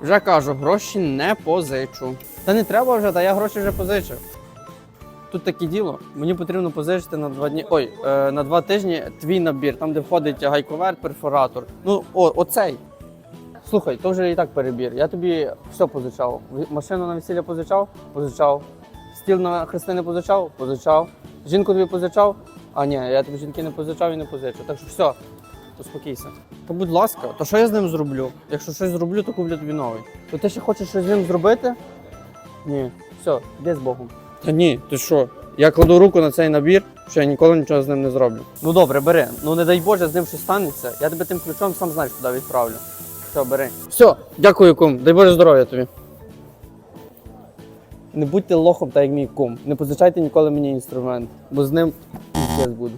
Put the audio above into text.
Вже кажу, гроші не позичу. Та не треба вже, та я гроші вже позичив. Тут таке діло. Мені потрібно позичити на два дні. Ой, е, на два тижні твій набір, там де входить гайковерт, перфоратор. Ну, о, оцей. Слухай, то вже і так перебір. Я тобі все позичав. Машину на весілля позичав? Позичав. Стіл на хрестини позичав? Позичав. Жінку тобі позичав? А ні, я тобі жінки не позичав і не позичу. Так що все, успокійся. Та будь ласка, то що я з ним зроблю? Якщо щось зроблю, то куплю тобі новий. То ти ще хочеш щось з ним зробити? Ні, все, йди з Богом. Та ні, ти що? Я кладу руку на цей набір, що я ніколи нічого з ним не зроблю. Ну добре, бери. Ну не дай Боже, з ним щось станеться. Я тебе тим ключом сам знаєш, куди відправлю. Все, бери. Все, дякую, кум. Дай Боже здоров'я тобі. Не будьте лохом, так як мій кум. Не позичайте ніколи мені інструмент, бо з ним піздець буде.